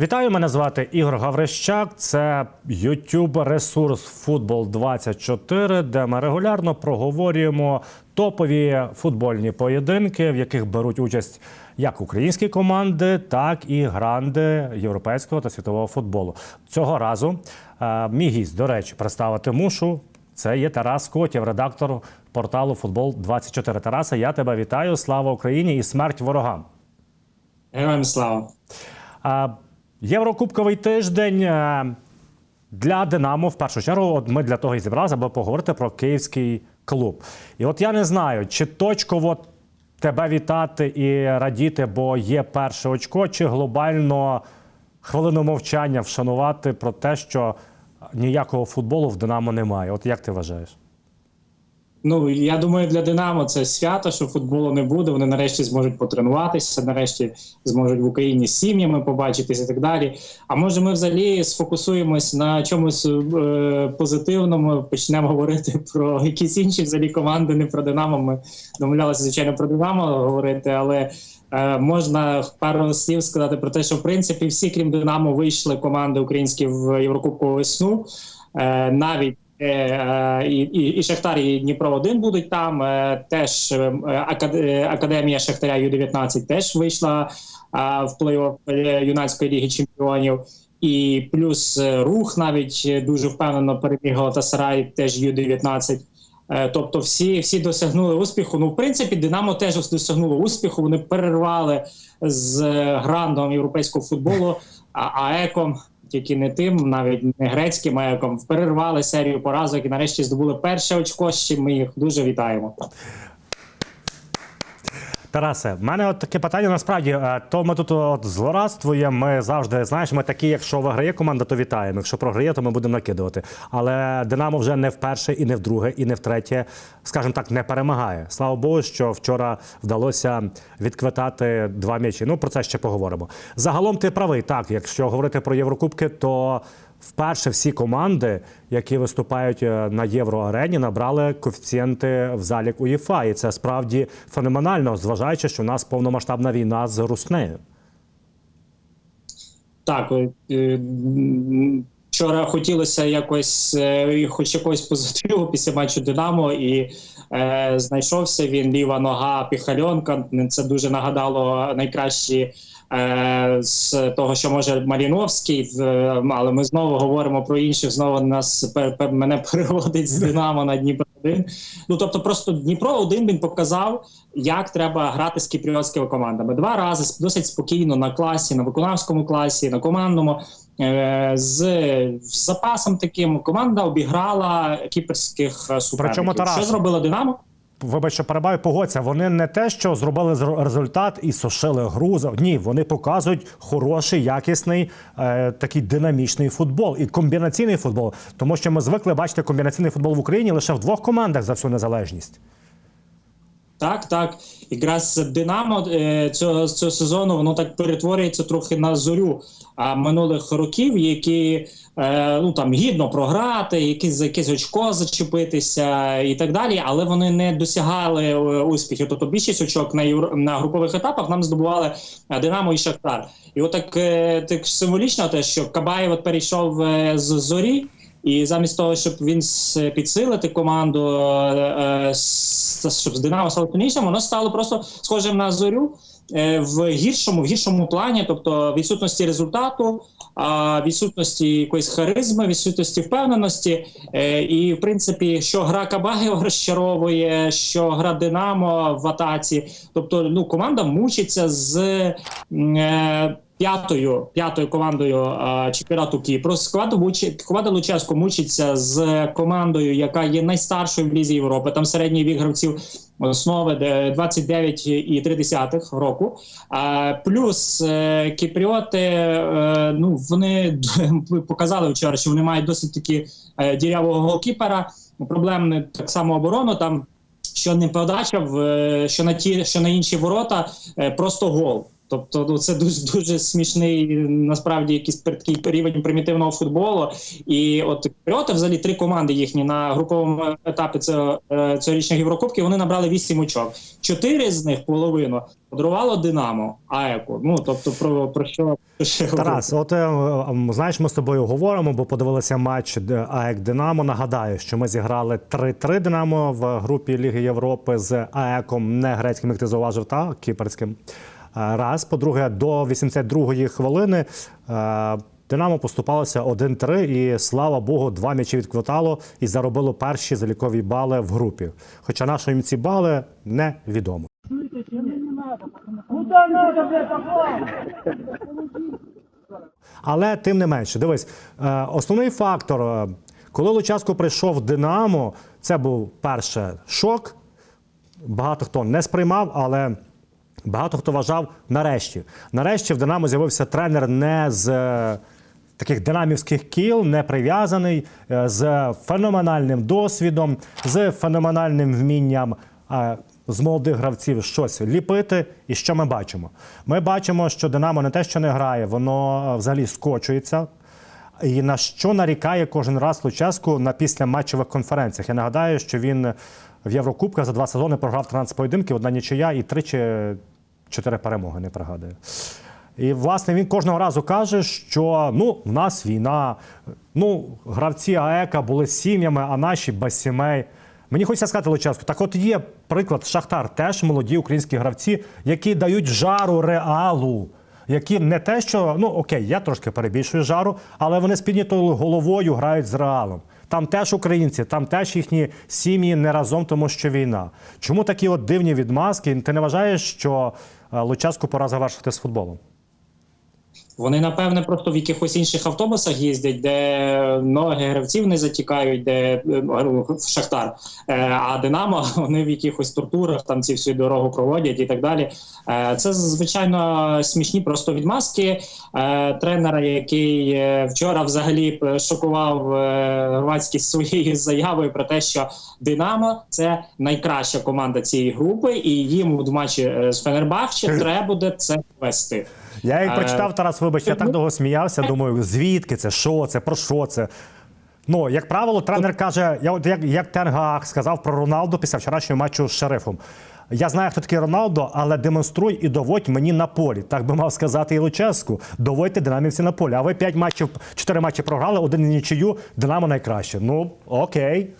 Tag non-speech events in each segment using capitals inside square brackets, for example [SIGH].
Вітаю, мене звати Ігор Гаврищак. Це youtube ресурс Футбол 24 де ми регулярно проговорюємо топові футбольні поєдинки, в яких беруть участь як українські команди, так і гранди європейського та світового футболу. Цього разу е, мій гість, до речі, представити мушу. Це є Тарас Котєв, редактор порталу Футбол 24 Тараса, я тебе вітаю. Слава Україні і смерть ворогам. Героям слава. Єврокубковий тиждень е, для Динамо в першу чергу. Ми для того і зібралися, аби поговорити про київський клуб. І от я не знаю, чи точково тебе вітати і радіти, бо є перше очко, чи глобально хвилину мовчання вшанувати про те, що ніякого футболу в Динамо немає. От як ти вважаєш? Ну я думаю, для Динамо це свято, що футболу не буде. Вони нарешті зможуть потренуватися, нарешті зможуть в Україні з сім'ями побачитися і так далі. А може, ми взагалі сфокусуємось на чомусь е, позитивному, почнемо говорити про якісь інші взагалі команди, не про Динамо. Ми домовлялися, звичайно, про Динамо говорити, але. Е, Можна пару слів сказати про те, що в принципі всі, крім Динамо, вийшли команди українські в Єврокубкову весну. Е, Навіть і, і, і Шахтар, і Дніпро 1 будуть там. Е, Теж е, акад- е, академія Шахтаря Ю-19 теж вийшла в плей-офф е, юнацької ліги чемпіонів. І плюс е, рух навіть е, дуже впевнено переміг Галатасарай, теж Ю-19. Е, Тобто, всі, всі досягнули успіху. Ну, в принципі, Динамо теж досягнуло успіху. Вони перервали з е, грандом європейського футболу, а АЕКом, тільки не тим, навіть не грецьким маяком перервали серію поразок і нарешті здобули перше очко. з чим ми їх дуже вітаємо. Тарасе, в мене от таке питання. Насправді, то ми тут от злорадствуємо. Ми завжди знаєш, ми такі, якщо виграє команда, то вітаємо. Якщо програє, то ми будемо накидувати. Але Динамо вже не вперше, і не вдруге, і не втретє, скажімо так, не перемагає. Слава Богу, що вчора вдалося відквитати два м'ячі. Ну про це ще поговоримо. Загалом ти правий. Так, якщо говорити про Єврокубки, то Вперше всі команди, які виступають е, на євроарені, набрали коефіцієнти в залік УЄФА. І це справді феноменально, зважаючи, що у нас повномасштабна війна з Руснею. Так, е, вчора хотілося якось, е, хоч якогось позитиву після матчу Динамо, і е, знайшовся він ліва нога Піхальонка. Це дуже нагадало найкращі. Е, З того, що може Маліновський, в- але ми знову говоримо про інших. Знову нас мене [LAUGHS] переводить з Динамо на Дніпро 1 Ну тобто, просто Дніпро 1 він показав, як треба грати з кіпріотськими командами. Два рази досить спокійно на класі, на виконавському класі, на командному. Е, з, запасом таким команда обіграла кіпрських е, суперників. Що зробила Динамо? Вибач, що перебаю, погодься. Вони не те, що зробили результат і сушили гру. Ні, вони показують хороший, якісний, е, такий динамічний футбол і комбінаційний футбол. Тому що ми звикли бачити комбінаційний футбол в Україні лише в двох командах за всю незалежність. Так, так. Якраз Динамо е, цього, цього сезону воно так перетворюється трохи на зорю а, минулих років, які е, ну там гідно програти, якісь за якесь очко зачепитися і так далі, але вони не досягали е, успіхів. Тобто більшість очок на євро на групових етапах нам здобували Динамо і Шахтар. І отак так символічно, те, що Кабаєв перейшов з зорі. І замість того, щоб він підсилити команду, щоб з Динамо стало сильнішим, воно стало просто схожим на зорю е, в гіршому, в гіршому плані, тобто відсутності результату, відсутності якоїсь харизми, відсутності впевненості. Е, І в принципі, що гра Кабаєва [LAUGHS] розчаровує, що гра Динамо в атаці. Тобто, ну команда мучиться з. П'ятою п'ятою командою а, чемпіонату Кіпру мучить команда Луческо мучиться з командою, яка є найстаршою в лізі Європи. Там середній вік гравців основи де 29,3 року. А, плюс е, кіпріоти, е, ну вони [LAUGHS] показали вчора, що вони мають досить таки е, дірявого голкіпера. Проблемне так само оборону там. Що не подача, в, що на ті, що на інші ворота, просто гол. Тобто, ну це дуже дуже смішний насправді якийсь такий рівень примітивного футболу. І от Патріоти, взагалі три команди їхні на груповому етапі е, цьогорічних Єврокубків, вони набрали вісім очок. Чотири з них половину подарувало Динамо АЕКу. Ну тобто, про, про що говорю? Тарас, от е, знаєш, ми з тобою говоримо, бо подивилися матч АЕК Динамо. Нагадаю, що ми зіграли 3-3 Динамо в групі Ліги Європи з АЕКом, не грецьким, як ти зауважив, та кіперським. Е, Раз. По-друге, до 82-ї хвилини. е, Динамо поступалося 1-3, і слава Богу, два м'ячі відквитало і заробило перші залікові бали в групі. Хоча наші ці бали невідомо. Але тим не менше, дивись, е, основний фактор, коли Лучаско прийшов в Динамо, це був перше шок. Багато хто не сприймав, але багато хто вважав нарешті. Нарешті в Динамо з'явився тренер не з е, таких динамівських кіл, не прив'язаний, е, з феноменальним досвідом, з феноменальним вмінням. З молодих гравців щось ліпити, і що ми бачимо? Ми бачимо, що Динамо не те, що не грає, воно е, взагалі скочується. І на що нарікає кожен раз Луческу на післяматчевих конференціях? Я нагадаю, що він в Єврокубках за два сезони програв 13 поєдинків, одна нічия і три чи чотири перемоги, не пригадую. І власне він кожного разу каже, що ну, в нас війна, ну, гравці АЕКа були сім'ями, а наші без сімей. Мені хочеться сказати, Луческу, так от є приклад Шахтар, теж молоді українські гравці, які дають жару реалу які не те, що ну окей, я трошки перебільшую жару, але вони з піднятою головою грають з реалом. Там теж українці, там теж їхні сім'ї не разом, тому що війна. Чому такі от дивні відмазки? Ти не вважаєш, що е, Лучаску пора завершити з футболом? Вони, напевне, просто в якихось інших автобусах їздять, де ноги гравців не затікають, де е, ну, в Шахтар. Е, А Динамо [LAUGHS] вони в якихось тортурах там ці всю дорогу проводять і так далі. Е, Це звичайно смішні просто відмазки е, тренера, який е, вчора взагалі е, шокував е, громадськість своєю заявою про те, що Динамо це найкраща команда цієї групи, і їм в матчі е, з Фенербахче [LAUGHS] треба буде це вести. Я як Е, прочитав Тарас, вибач, я так довго сміявся. Думаю, звідки це, що це, про що це. Ну, як правило, тренер каже, я от як, як Тенгах сказав про Роналду після вчорашнього матчу з шерифом. Я знаю, хто такий Роналдо, але демонструй і доводь мені на полі. Так би мав сказати і Луческу. Доводьте динамівці на полі. А ви п'ять матчів, чотири матчі програли, один нічию, Динамо найкраще. Ну, окей.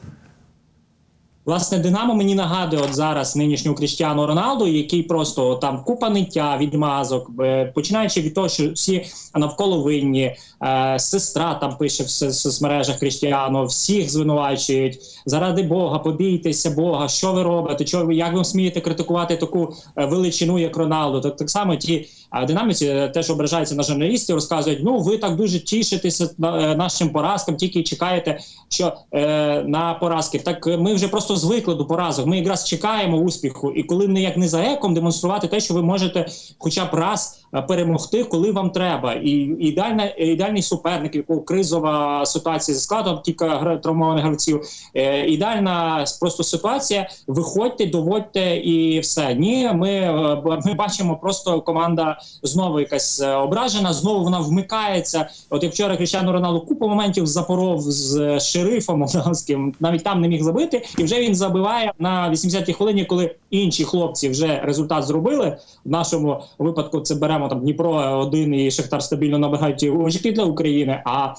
Власне, Динамо мені нагадує от зараз нинішнього Кріштіану Роналду, який просто там купа ниття, відмазок, е, починаючи від того, що всі навколо винні, е, сестра там пише в соцмережах Кріштіану, всіх звинувачують. Заради Бога, побійтеся Бога, що ви робите? Що ви як ви смієте критикувати таку е, величину, як Роналду? Так, так само ті динаміці е, теж ображаються на журналістів, розказують: ну ви так дуже тішитеся е, нашим поразкам, тільки чекаєте, що е, на поразки. Так е, ми вже просто звикли до поразок. Ми якраз чекаємо успіху, і коли не як не за еком демонструвати те, що ви можете, хоча б раз перемогти, коли вам треба. І ідеальна ідеальний суперник, якого кризова ситуація зі складом, кілька травмованих гравців. Е, ідеальна просто ситуація. Виходьте, доводьте і все. Ні, ми, е, ми бачимо просто команда знову якась е, ображена. Знову вона вмикається. От як вчора Кріщану Роналду купу моментів запоров з е, шерифом молдавським, навіть там не міг забити, і вже він забиває на 80-й хвилині, коли інші хлопці вже результат зробили. В нашому випадку це беремо там Дніпро один і Шахтар стабільно набагають очки для України. А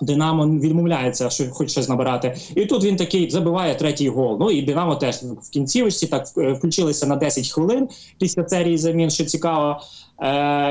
Динамо відмовляється, що хоч щось набирати, і тут він такий забиває третій гол. Ну і Динамо теж в кінцівочці так е, включилися на 10 хвилин після серії замін. Що цікаво,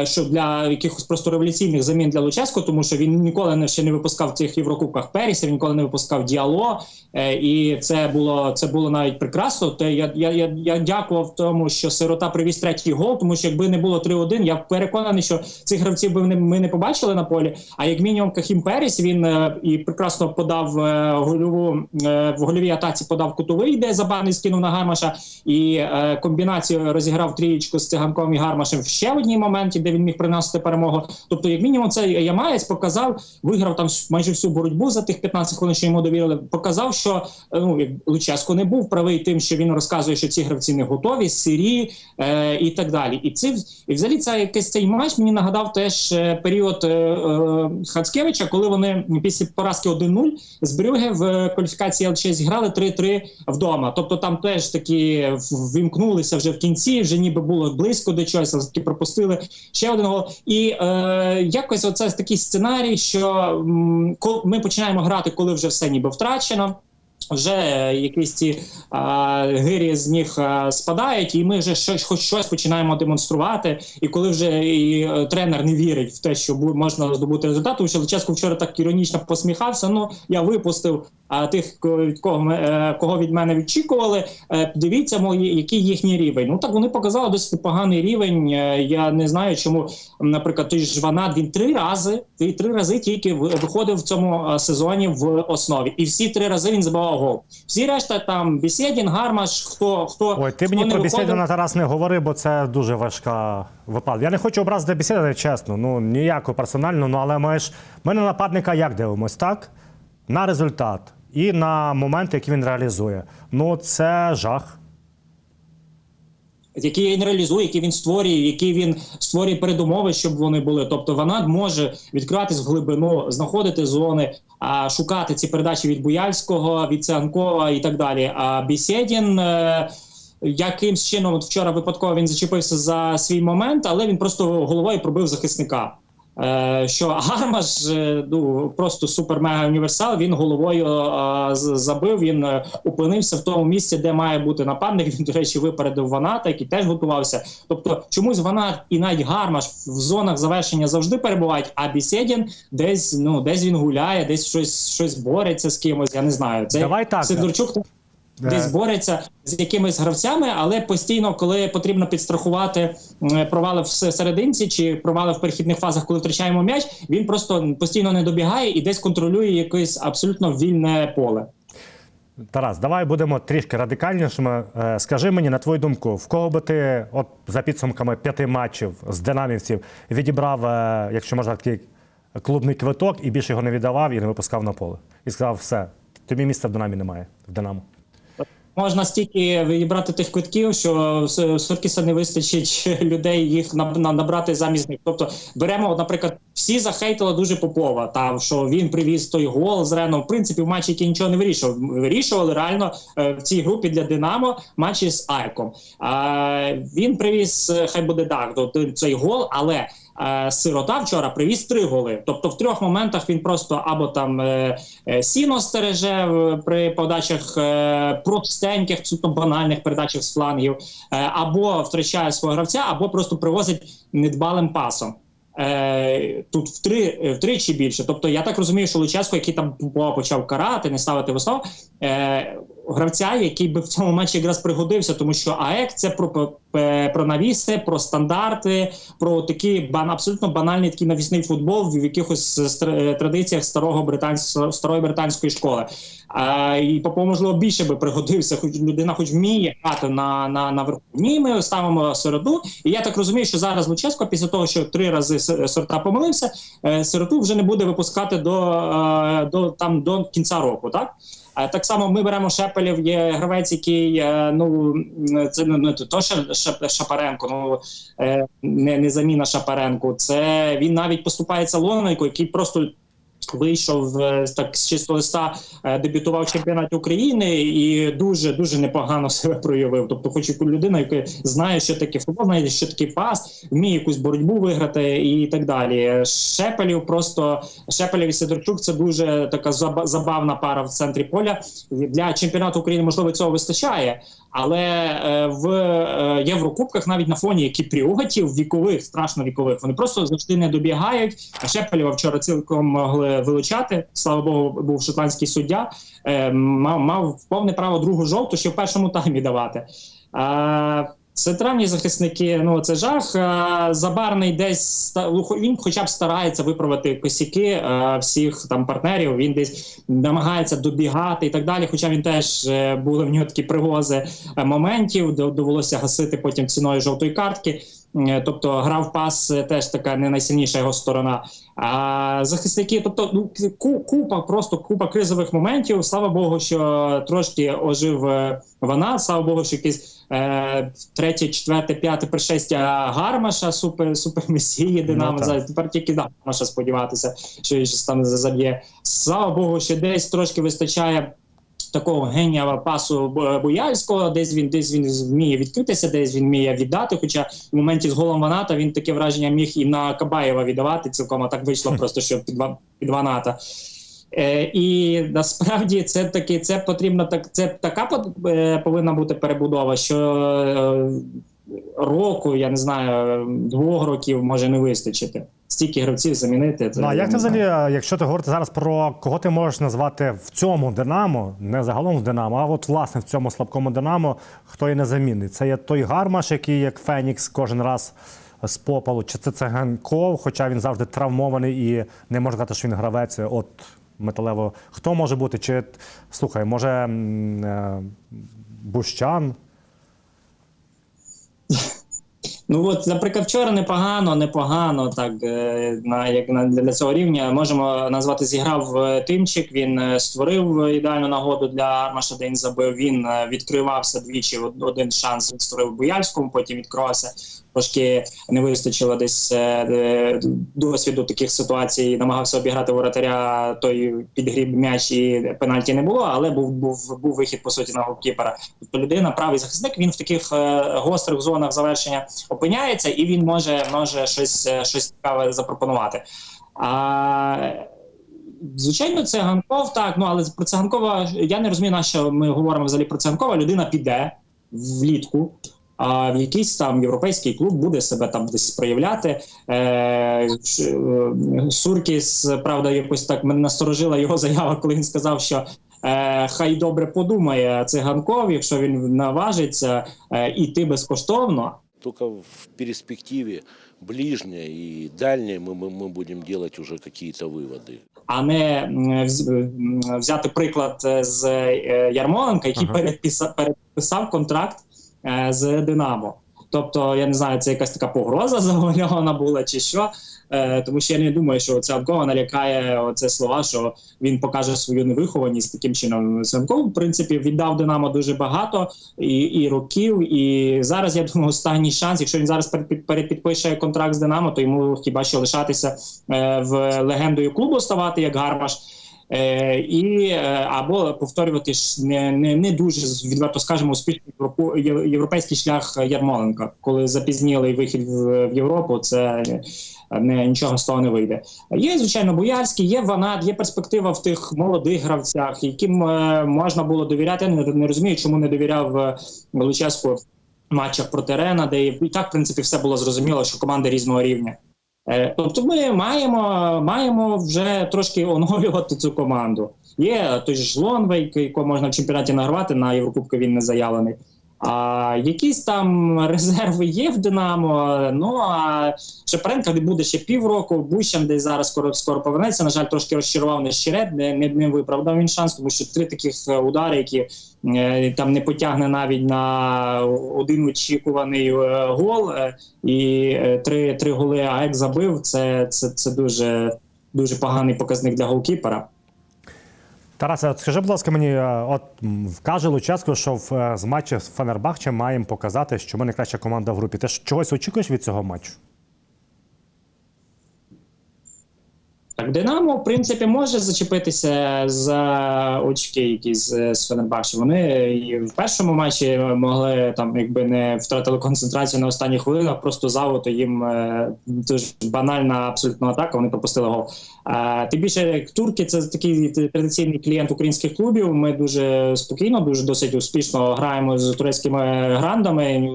що для якихось просто революційних замін для Луческо, тому що він ніколи не ще не випускав цих єврокубках Періса, він ніколи не випускав діало. Е, і це було це було навіть прекрасно. Те я, я, я, я дякував тому, що сирота привіз третій гол, тому що якби не було 3-1, я переконаний, що цих гравців би ми не побачили на полі. А як мінімум Кахім Періс він е, і прекрасно подав е, гольову е, в гольовій атаці подав кутовий, де Забарний скинув на Гармаша, і е, комбінацію розіграв трієчку з циганком і Гармашем ще в одній моменті, де він міг приносити перемогу. Тобто, як мінімум, це Ямаєць показав, виграв там майже всю боротьбу за тих 15 хвилин, що йому довірили. Показав, що е, ну Луческо не був правий тим, що він розказує, що ці гравці не готові, сирі е, і так далі. І це і взагалі це якийсь цей матч мені нагадав теж е, період е, е, Хацкевича, коли вони після поразки 1-0 з Брюге в кваліфікації ЛЧ зіграли 3-3 вдома. Тобто там теж такі вимкнулися вже в кінці, вже ніби було близько до чогось, але таки пропустили ще один гол. І е, якось оце такий сценарій, що м, ми починаємо грати, коли вже все ніби втрачено. Вже е, якісь ці а, гирі з них а, спадають, і ми вже щось, хоч щось починаємо демонструвати. І коли вже і е, тренер не вірить в те, що бу- можна здобути результат, тому що Луческо вчора так іронічно посміхався. Ну я випустив а, тих, від кого ми, е, кого від мене відчікували. Дивіться, мої, який їхній рівень. Ну так вони показали досить поганий рівень. Я не знаю, чому, наприклад, той ж Ванат він три рази, він три рази тільки ви- виходив в цьому сезоні в основі, і всі три рази він забивав гол. Всі решта там Бісєдін, Гармаш, хто хто Ой, ти хто мені про виходив. Бісєдіна Тарас не говори, бо це дуже важка випадка. Я не хочу образити Бісєдіна, чесно. Ну ніяко персонально, ну але ми ж ми на нападника як дивимось, так? На результат і на моменти, які він реалізує. Ну це жах. Які він реалізує, які він створює, які він створює передумови, щоб вони були. Тобто вона може відкриватись в глибину, знаходити зони, а шукати ці передачі від Буяльського, від Циганкова і так далі. А Бісєдін. Е- Якимсь чином, от вчора випадково він зачепився за свій момент, але він просто головою пробив захисника. Е, що Гармаш ну, просто супер-мега універсал. Він головою е, забив. Він е, опинився в тому місці, де має бути нападник. Він, до речі, випередив Ваната, який теж готувався. Тобто, чомусь Ванат і навіть Гармаш в зонах завершення завжди перебувають. А Бісєдін десь ну десь він гуляє, десь щось щось бореться з кимось. Я не знаю. Це Давай так. Сидорчук десь бореться з якимись гравцями, але постійно, коли потрібно підстрахувати провали в серединці чи провали в перехідних фазах, коли втрачаємо м'яч, він просто постійно не добігає і десь контролює якесь абсолютно вільне поле. Тарас, давай будемо трішки радикальнішими. Е, Скажи мені, на твою думку, в кого би ти, от за підсумками п'яти матчів з динамівців, відібрав, е, якщо можна такий клубний квиток, і більше його не віддавав і не випускав на поле. І сказав, все, тобі місця в Динамі немає. В Динамо. Можна стільки вибрати тих квитків, що в Соркіса не вистачить [LAUGHS] людей їх на- набрати замість них. Тобто беремо, наприклад, всі захейтили дуже Попова, там що він привіз той гол з Реном. В принципі, в матчі, який нічого не вирішував. Вирішували реально е, в цій групі для Динамо матчі з Айком. А він привіз, е, хай буде так, цей гол, але. Е, Сирота вчора привіз три голи. Тобто в трьох моментах він просто або там е, е, сіно стереже е, при подачах е, простеньких, абсолютно банальних передачах з флангів, е, або втрачає свого гравця, або просто привозить недбалим пасом. Е, тут втри, е, втричі більше. Тобто, я так розумію, що Луческо, який там почав карати, не ставити в е, гравця, який би в цьому матчі якраз пригодився, тому що АЕК це про, про навіси, про стандарти, про такий бан, абсолютно банальний такий навісний футбол в якихось стр- традиціях старого британського старої британської школи. А, і Попов, можливо, більше би пригодився, хоч людина, хоч вміє грати на, на, на верху. Ні, ми ставимо середу. І я так розумію, що зараз Луческо, після того, що три рази сорта помилився, е, сироту вже не буде випускати до, е, до, там, до кінця року. Так? Так само ми беремо Шепелів, є гравець, який е, ну це не ну, то що Шапаренко, ну е, не, не заміна Шапаренку. Це він навіть поступається лонайку, який просто вийшов е, так з чистого листа, е, дебютував в чемпіонаті України і дуже дуже непогано [LAUGHS] себе проявив. Тобто, хоч людина, яка знає, що таке футбол, знає, що таке пас, вміє якусь боротьбу виграти і так далі. Шепелів просто Шепелів і Сидорчук це дуже така заба- забавна пара в центрі поля. Для чемпіонату України можливо цього вистачає, але е, в е, Єврокубках навіть на фоні кіпріотів вікових, страшно вікових, вони просто завжди не добігають. А Шепелєва вчора цілком могли вилучати. Слава Богу, був шотландський суддя. Е, мав, мав повне право другу жовту ще в першому таймі давати. Центральні захисники, ну це жах. Забарний десь ну, він хоча б старається виправити косяки всіх там партнерів. Він десь намагається добігати і так далі. Хоча він теж е, були в нього такі привози е, моментів, до- довелося гасити потім ціною жовтої картки. Е, Тобто грав пас е, теж така не найсильніша його сторона. А захисники, тобто ну купа, просто купа кризових моментів. Слава Богу, що трошки ожив е, вона. Слава Богу, що якийсь е, третє, четверте, п'яте пришестя Гармаша, супер супер месії Динамо. Ну, тепер тільки Гармаша сподіватися, що щось там заб'є. Слава Богу, що десь трошки вистачає. Такого генія пасу бояльського, десь він десь він вміє відкритися, десь він вміє віддати. Хоча в моменті з голом Ваната він таке враження міг і на Кабаєва віддавати цілком, а так вийшло просто, що під, під Ваната. Е, і насправді це таки це потрібно так. Це така е, повинна бути перебудова, що е, року, я не знаю, двох років може не вистачити. Стільки гравців замінити. Це Ну, а як ти взагалі, якщо ти говорити зараз про кого ти можеш назвати в цьому Динамо, не загалом в Динамо, а от власне в цьому слабкому Динамо, хто є незамінний? Це є той Гармаш, який як Фенікс кожен раз з попалу, чи це Циганков, хоча він завжди травмований і не може сказати, що він гравець. От металево. Хто може бути? Чи слухай, може е, Бущан? Ну от, наприклад, вчора непогано, непогано, так е, на як на для цього рівня можемо назвати зіграв е, Тимчик. Він е, створив ідеальну нагоду для Армаша, де він забив. Він відкривався двічі. од- Один шанс він створив Буяльському, потім відкривався. Трошки не вистачило десь досвіду таких ситуацій. Намагався обіграти воротаря. Той підгріб м'яч і пенальті не було, але був був був вихід по суті на голкіпера. Тобто людина, правий захисник. Він в таких гострих зонах завершення опиняється, і він може, може щось, е, щось цікаве запропонувати. А, звичайно, циганков так. Ну але про циганкова я не розумію, на що ми говоримо взагалі про циганкова. Людина піде влітку. А в якийсь там європейський клуб буде себе там десь проявляти. Е, е, Суркіс, правда, якось так мене насторожила його заява, коли він сказав, що е, хай добре подумає циганков, якщо він наважиться е, іти безкоштовно. Только в перспективе ближней и дальней мы, мы, мы будем делать уже какие-то выводы. а не м, вз- м, взяти приклад е, з е, Ярмоленка, який Ага. переписав, переписав контракт е, з Динамо. Тобто, я не знаю, це якась така погроза [LAUGHS] завуальована була чи що. Е, тому що я не думаю, що Циганкова налякає оце слова, що він покаже свою невихованість таким чином. Циганков, в принципі, віддав Динамо дуже багато і, і років. І зараз я думаю, останній шанс. Якщо він зараз перепід- перепідпише контракт з Динамо, то йому хіба що лишатися е, в легендою клубу ставати як Гармаш. Е, і е, або повторювати не, не, не дуже відверто скажемо успішний європейський шлях Ярмоленка, коли запізнілий вихід в, в Європу, це не нічого з того не вийде. Є звичайно Боярський, є Ванат, є перспектива в тих молодих гравцях, яким е, можна було довіряти. Я не, не розумію, чому не довіряв е, Луческу в матчах проти Рена, де і так в принципі все було зрозуміло, що команди різного рівня. Е, Тобто ми маємо, маємо вже трошки оновлювати цю команду. Є той ж Лонвейк, якого можна в чемпіонаті награвати, на Єврокубку він не заявлений. А якісь там [LAUGHS] резерви є в Динамо. Ну а Шепаренка не буде ще півроку. Бущан десь зараз скоро скоро повернеться. На жаль, трошки розчарував Нещерет, не, не, не виправдав він шанс, тому що три таких е, удари, які е, там не потягне навіть на один очікуваний е, гол, е, і е, три, три голи АЕК забив. Це, це, це дуже, дуже поганий показник для голкіпера. Тарасе, скажи, будь ласка, мені, е, от каже Луческо, що в, е, з матчу з Фенербахчем маємо показати, що ми найкраща команда в групі. Ти ж чогось очікуєш від цього матчу? Так, Динамо, в принципі, може зачепитися за очки, які з, Фенербахче. Вони і в першому матчі могли там, якби не втратили концентрацію на останніх хвилинах, просто завото їм е, дуже банальна абсолютно атака. Вони пропустили гол. Е, тим більше як турки це такий традиційний клієнт українських клубів. Ми дуже спокійно, дуже досить успішно граємо з турецькими грандами.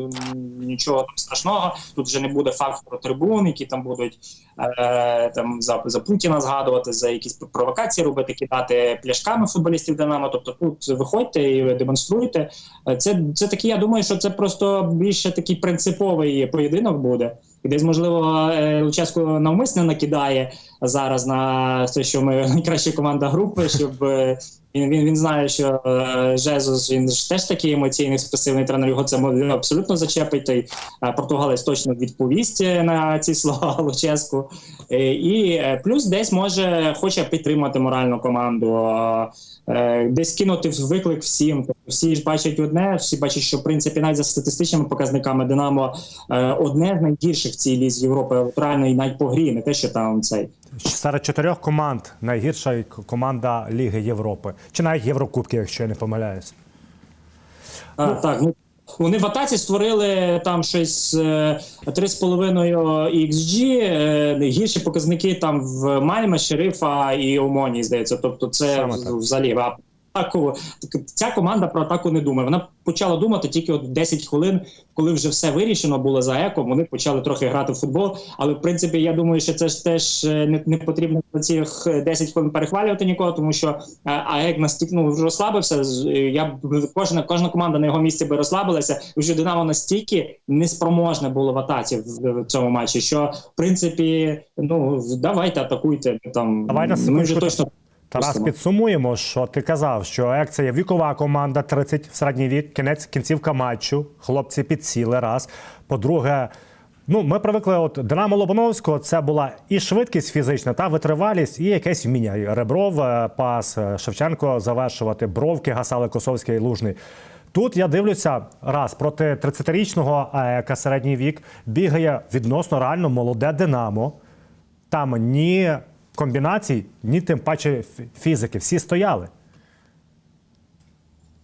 Нічого там страшного. Тут вже не буде фактору трибун, які там будуть е, там за, за Путіна згадувати, за якісь провокації робити, кидати пляшками футболістів Динамо. Тобто тут виходьте і демонструйте. Е, Це, це такий, я думаю, що це просто більше такий принциповий поєдинок буде. І десь, можливо, е, Луческо навмисно накидає зараз на те, що ми [LAUGHS] найкраща команда групи, щоб е, він, він, він знає, що е, Жезус він ж теж такий емоційний спасивний тренер. Його це абсолютно зачепить. Той е, португалець точно відповість е, на ці слова [LAUGHS] Луческу. Е, І плюс десь може хоче підтримати моральну команду, десь кинути виклик всім. Тобто Всі ж бачать одне, всі бачать, що в принципі навіть за статистичними показниками Динамо одне з найгірших в цій лізі Європи, реально і навіть по грі, не те, що там цей. Серед чотирьох команд найгірша команда Ліги Європи. Чи навіть Єврокубки, якщо я не помиляюсь. А, так, ну вони в атаці створили там щось е, 3,5 XG, найгірші гірші показники там в Мальма, Шерифа і Омоні, здається. Тобто, це так. взагалі атаку. Ця команда про атаку не думає. Вона почала думати тільки от 10 хвилин, коли вже все вирішено було за еком. Вони почали трохи грати в футбол. Але в принципі, я думаю, що це ж теж е, не, не потрібно на цих 10 хвилин перехвалювати нікого, тому що е, АЕК настільки ну, розслабився. е, Я кожна кожна команда на його місці би розслабилася. Вже Динамо настільки неспроможне було в атаці в, в цьому матчі, що в принципі, ну давайте атакуйте там. Давай на ми вже точно Тарас, підсумуємо, що ти казав, що ЕК це є вікова команда, 30 в середній вік, кінець кінцівка матчу. Хлопці підсіли раз. По-друге, ну ми привикли, от Динамо Лобановського це була і швидкість фізична, та витривалість, і якесь вміння. Ребров, е, пас е, Шевченко завершувати, бровки гасали Косовський і Лужний. Тут я дивлюся раз проти 30-річного АЕКа середній вік бігає відносно реально молоде Динамо. Там ні комбінацій, ні тим паче фі- фізики. Всі стояли.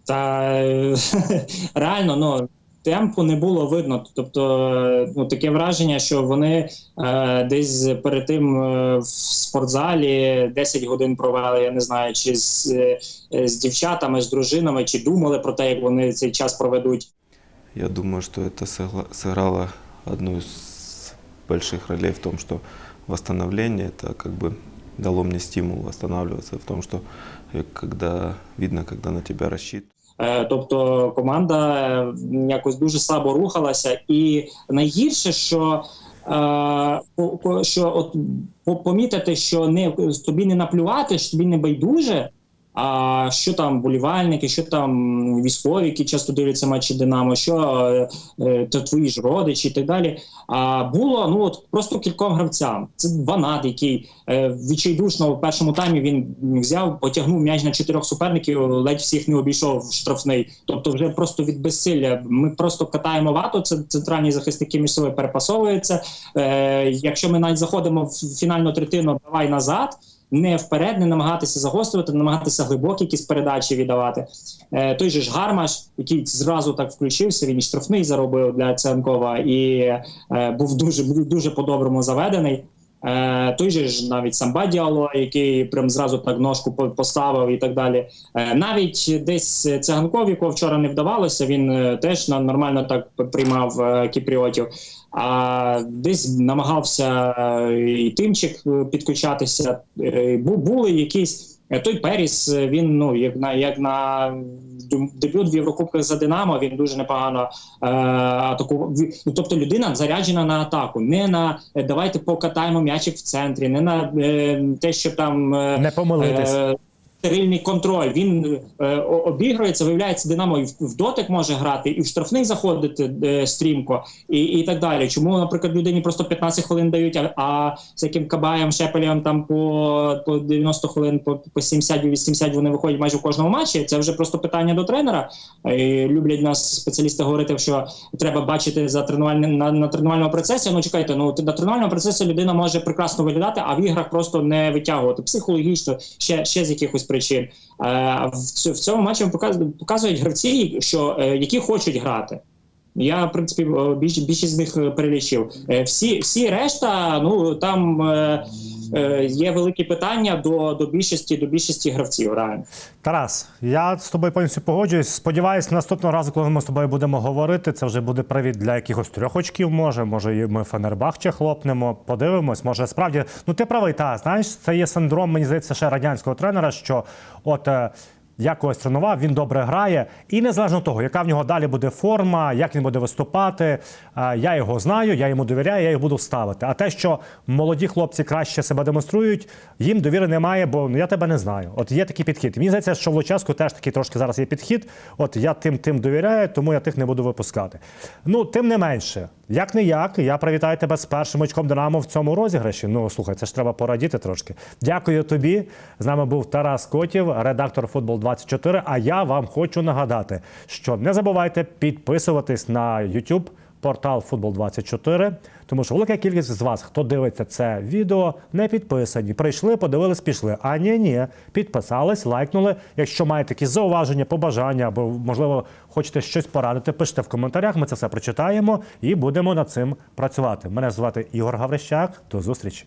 Та е, [LAUGHS] реально, ну темпу не було видно. Тобто, е, ну таке враження, що вони е, десь перед тим е, в спортзалі 10 годин провели. Я не знаю, чи з, е, з дівчатами, з дружинами, чи думали про те, як вони цей час проведуть. Я думаю, что это сыгла- сыграло одну из больших ролей в том, что восстановление это как бы дало мне стимул восстанавливаться в том, что э, когда видно, когда на тебя рассчитывают. Е, Тобто команда е, якось дуже слабо рухалася, і найгірше, що, е, по- по- що от по- помітити, що не тобі не наплювати, що тобі не байдуже. А що там болівальники, що там військові, які часто дивляться матчі Динамо, що е, е, то твої ж родичі і так далі. А було ну от просто кільком гравцям. Це Ванат, який е, відчайдушно в першому таймі він взяв, потягнув м'яч на чотирьох суперників, ледь всіх не обійшов в штрафний. Тобто, вже просто від безсилля. Ми просто катаємо вату. Це центральні захисники між собою перепасовуються. Якщо ми навіть заходимо в фінальну третину, давай назад. Не вперед, не намагатися загострювати, не намагатися глибокі якісь передачі віддавати. Е, той же ж Гармаш, який зразу так включився, він і штрафний заробив для Ценкова і е, був дуже був дуже по-доброму заведений. Е, той же ж навіть самба Діало, який прям зразу так ножку поставив і так далі. Е, навіть десь циганков, якого вчора не вдавалося, він е, теж нормально так приймав е, кіпріотів. А десь намагався е, і тимчик е, підключатися. Е, бу- були якісь той Періс. Він ну як на як на дебют в Єврокубках за Динамо. Він дуже непогано е, атакував. Ну, тобто людина заряджена на атаку, не на давайте покатаємо м'ячик в центрі, не на е, те, що там е, Не помилитись. е, стерильний контроль. Він е, обігрується, виявляється, Динамо і в, дотик може грати, і в штрафний заходити е, стрімко, і, і так далі. Чому, наприклад, людині просто 15 хвилин дають, а, а всяким кабаям, шепелям там по, по 90 хвилин, по, по 70-80 вони виходять майже в кожному матчі. Це вже просто питання до тренера. І люблять нас спеціалісти говорити, що треба бачити за тренувальним на, на тренувальному процесі. Ну чекайте, ну на тренувальному процесі людина може прекрасно виглядати, а в іграх просто не витягувати психологічно, ще, ще з якихось причин. А в, цьому матчі показують, гравці, що е, які хочуть грати. Я, в принципі, е, більшість з них е, перелічив. Е, Всі, всі решта, ну там. Е, е, є великі питання до, до більшості до більшості гравців. Реально. Тарас, я з тобою повністю погоджуюсь. Сподіваюсь, наступного разу, коли ми з тобою будемо говорити, це вже буде привід для якихось трьох очків. Може, може, і ми Фенербахче хлопнемо. Подивимось. Може, справді, ну ти правий, та знаєш, це є синдром, мені здається, ще радянського тренера, що от. Я тренував, він добре грає, і незалежно того, яка в нього далі буде форма, як він буде виступати. е, Я його знаю, я йому довіряю, я їх буду ставити. А те, що молоді хлопці краще себе демонструють, їм довіри немає, бо я тебе не знаю. От є такий підхід. Мені здається, що в Луческу теж такий трошки зараз є підхід. От я тим тим довіряю, тому я тих не буду випускати. Ну, тим не менше, як не як, я привітаю тебе з першим очком Динамо в цьому розіграші. Ну слухай, це ж треба порадіти трошки. Дякую тобі. З нами був Тарас Котів, редактор футбол 24 А я вам хочу нагадати, що не забувайте підписуватись на YouTube портал Футбол 24 тому що велика кількість з вас, хто дивиться це відео, не підписані. Прийшли, подивились, пішли. А ні, ні, підписались, лайкнули. Якщо маєте якісь зауваження, побажання або можливо хочете щось порадити, пишіть в коментарях. Ми це все прочитаємо і будемо над цим працювати. Мене звати Ігор Гаврищак. До зустрічі.